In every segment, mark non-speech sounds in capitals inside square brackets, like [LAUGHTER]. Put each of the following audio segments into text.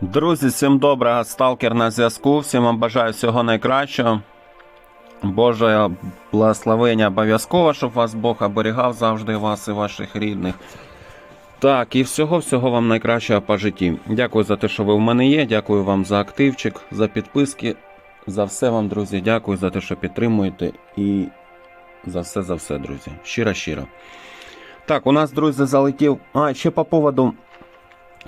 Друзі, всім доброго, сталкер на зв'язку. Всім вам бажаю всього найкращого. Боже благословення обов'язково, щоб вас Бог оберігав завжди вас і ваших рідних. Так, і всього-всього вам найкращого по житті. Дякую за те, що ви в мене є. Дякую вам за активчик, за підписки. За все вам, друзі. Дякую за те, що підтримуєте. І за все, за все, друзі. Щиро-щиро. Так, у нас, друзі, залетів. А, ще по поводу.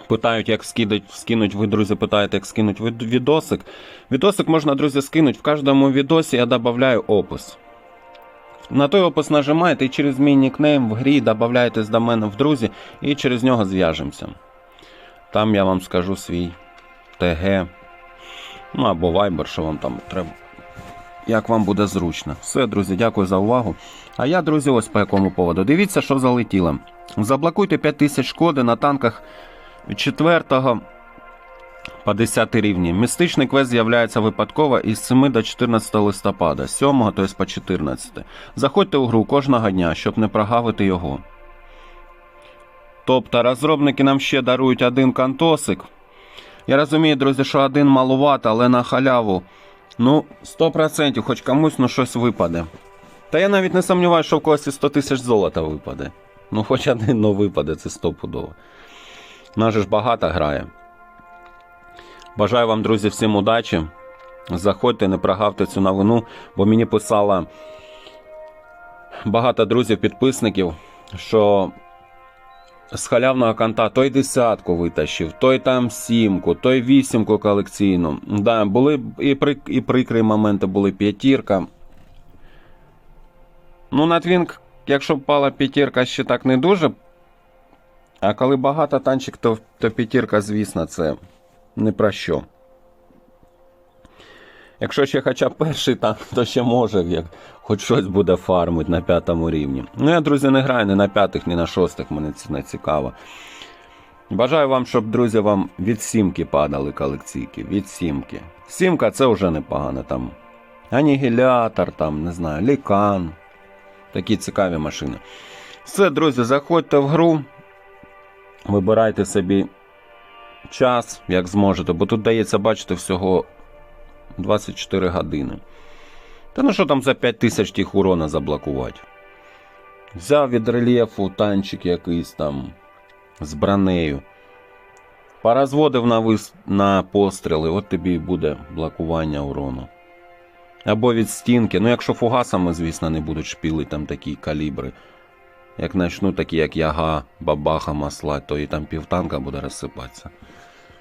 Питають, як скидать, скинуть, ви, друзі, питаєте, як скинуть відосик. Відосик можна, друзі, скинути. В кожному відосі я додаю опис. На той опис нажимаєте і через мій нікнейм в грі додаєтесь до мене в друзі і через нього зв'яжемося. Там я вам скажу свій ТГ. Ну або Viber, що вам там треба. Як вам буде зручно. Все, друзі, дякую за увагу. А я, друзі, ось по якому поводу. Дивіться, що залетіло. Заблокуйте 5000 шкоди на танках 4 по 10 рівні. Містичний квест з'являється випадково із 7 до 14 листопада, з 7 тобто по 14. Заходьте у гру кожного дня, щоб не прогавити його. Тобто розробники нам ще дарують один кантосик. Я розумію, друзі, що один малувато, але на халяву. Ну, 100%, хоч комусь ну, щось випаде. Та я навіть не сумніваюся, що в когось 100 тисяч золота випаде. Ну, хоч один ну, випаде, це стопудово. Нас ж багато грає. Бажаю вам, друзі, всім удачі. Заходьте, не прогавте цю новину, бо мені писало багато друзів-підписників, що з халявного конта той десятку витащив, той там сімку, той вісімку колекційну. Да, були і, при, і прикрі моменти, були п'ятірка. Ну, на твінк, якщо впала п'ятірка, ще так не дуже. А коли багато танчик, то, то п'ятірка, звісно, це не про що. Якщо ще хоча перший танк, то ще може, як хоч щось буде фармить на п'ятому рівні. Ну, я, друзі, не граю ні на п'ятих, ні на шостих, мені це не цікаво. Бажаю вам, щоб, друзі, вам від сімки падали колекційки. Від сімки. Сімка це вже непогано. Там анігілятор, там, не знаю, лікан. Такі цікаві машини. Все, друзі, заходьте в гру. Вибирайте собі час, як зможете, бо тут дається, бачите, всього 24 години. Та ну що там за 5 тисяч тих урона заблокувати? Взяв від рельєфу танчик якийсь там з бранею. Порозводив на, вис... на постріли, от тобі і буде блокування урону. Або від стінки. Ну, якщо фугасами, звісно, не будуть шпіли там такі калібри. Як начну такі, як яга, бабаха маслать, то і там півтанка буде розсипатися.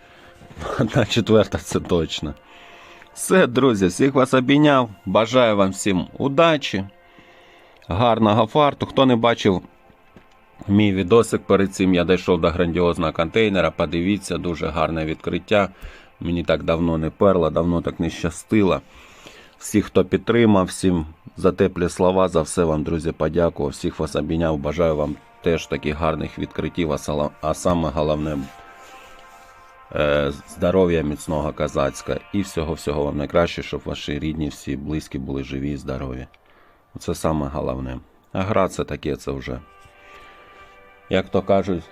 [LAUGHS] Одна четверта це точно. Все, друзі, всіх вас обійняв. Бажаю вам всім удачі, гарного фарту. Хто не бачив мій відосик перед цим, я дійшов до грандіозного контейнера. Подивіться, дуже гарне відкриття. Мені так давно не перло, давно так не щастило. Всіх, хто підтримав, всім за теплі слова, за все вам, друзі, подякував. Всіх вас обійняв. Бажаю вам теж таких гарних відкриттів, а саме головне е, здоров'я міцного козацька і всього-всього вам найкраще, щоб ваші рідні, всі близькі були живі і здорові. Це саме головне. А гра це таке, це вже. Як то кажуть,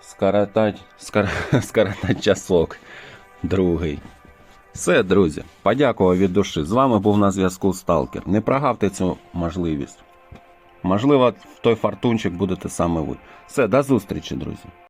скоротать, скор... [LAUGHS] скоротать часок другий. Все, друзі, подякував від душі. З вами був на зв'язку Сталкер. Не прогавте цю можливість. Можливо, в той фартунчик будете саме ви. Все, до зустрічі, друзі.